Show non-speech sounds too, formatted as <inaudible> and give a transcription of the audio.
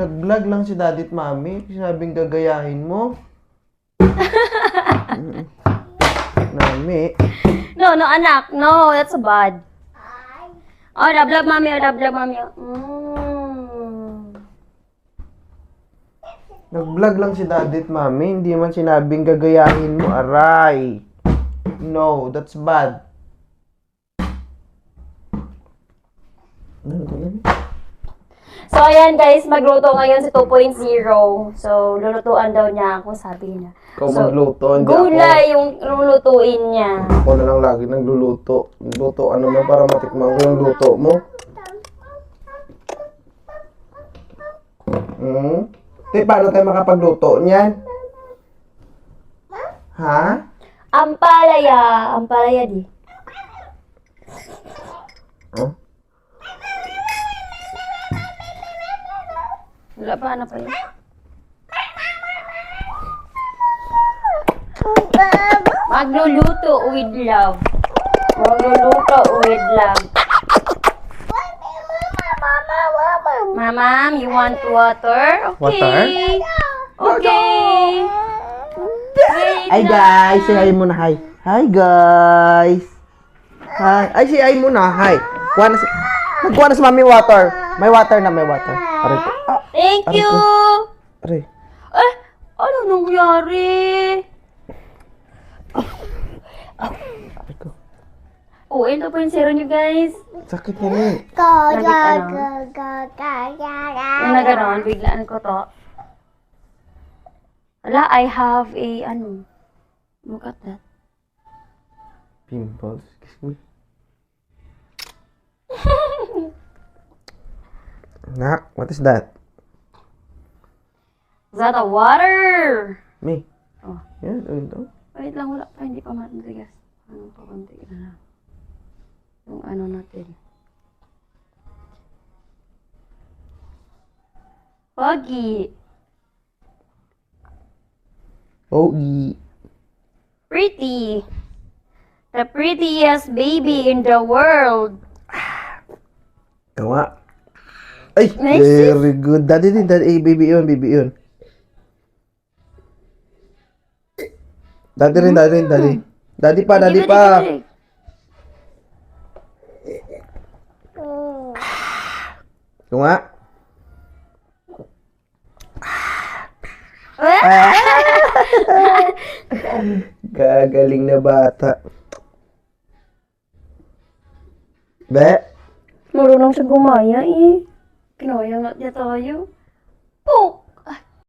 Nag-vlog lang si daddy at mami. Sinabing gagayahin mo. <laughs> Mami. No, no, anak. No, that's bad. Oh, love, mommy. Oh, love, mommy. Mm. Nag-vlog lang si daddy at mami. Hindi man sinabing gagayahin mo. Aray. No, that's bad. Ano ba yan? So, ayan guys, magluto ngayon si 2.0. So, lulutuan daw niya ako, sabi niya. Ikaw So, magluto, hindi ako. Gulay yung lulutuin niya. Ako na lang lagi nagluluto. Luto ano mo para matikman ko yung luto mo. Hmm? Te, paano tayo makapagluto niyan? Ha? Ampalaya. Ampalaya di. Oh? Wala pa, ano pa yun? Magluluto with love. Magluluto with love. Mama, you want water? Okay. Okay. Wait Hi guys! Say hi muna, hi. Hi guys! Hi. Ay, say hi muna, hi. Kuha na si... Nagkuha na si mami water. May water na, may water. Aray ko. Thank Aray you. aray. Eh, ano nangyari? Aray ko. Oh, ito po yung zero nyo, guys. Sakit niya na eh. Bakit ano? Yung na ganon, biglaan ko to. Wala, I have a, ano, look at that. Pimples. Excuse me. <laughs> Nak, what is that? Is that a water? Me. Oh. Yan, ano ito? Wait lang, wala pa, hindi pa matigas. Ano pa, konti na lang. Yung ano natin. Pogi. Oh, i. Pretty. The prettiest baby in the world. <sighs> Gawa. Ay, Nice. very good. Daddy din. Eh, baby yun, baby yun. Daddy rin, daddy rin, daddy. Daddy pa, daddy Dali, pa. dali, dali. Gawa. Gagaling na bata. Be, Marunong siya gumaya eh. Kinaya nga niya tayo.